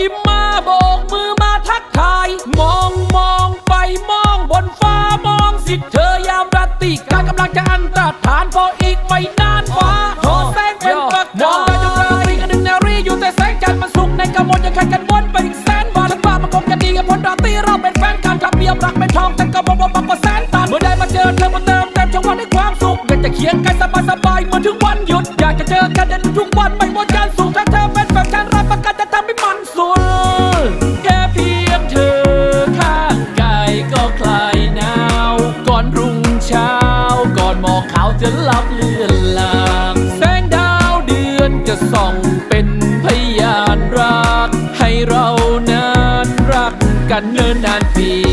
ยิ้มมาโบกมือมาทักทาย มองมองไปมองบนฟ้ามองสิเธอยามราตรีการกำลังจะอันตรฐานพออีกไม่นานฟ้าทอแสงเป็นปัะกายมองไปจนราตรีกันหนึ่งนารีอยู่แต่แสงจันทร์มันสุกในกรมดยังขัดกันวนไปอีกแสนวันฉันว่ามันคงจะดีกับพ้นราตรีเราเป็นแฟนกันครับเบียมรักไม่ทองแต่ก็บอกว่ามันก็แสนตันเมื่อได้มาเจอเธอมาเติมเต็มช่องวันให้ความสุขอยากจะเขียนกันสบายสบายเหมือนถึงวันหยุดอยากจะเจอกันในทุกวันไม่หมดกันะส่องเป็นพยานรัก ให้เรานั้นรักกันเนิ่นนานปี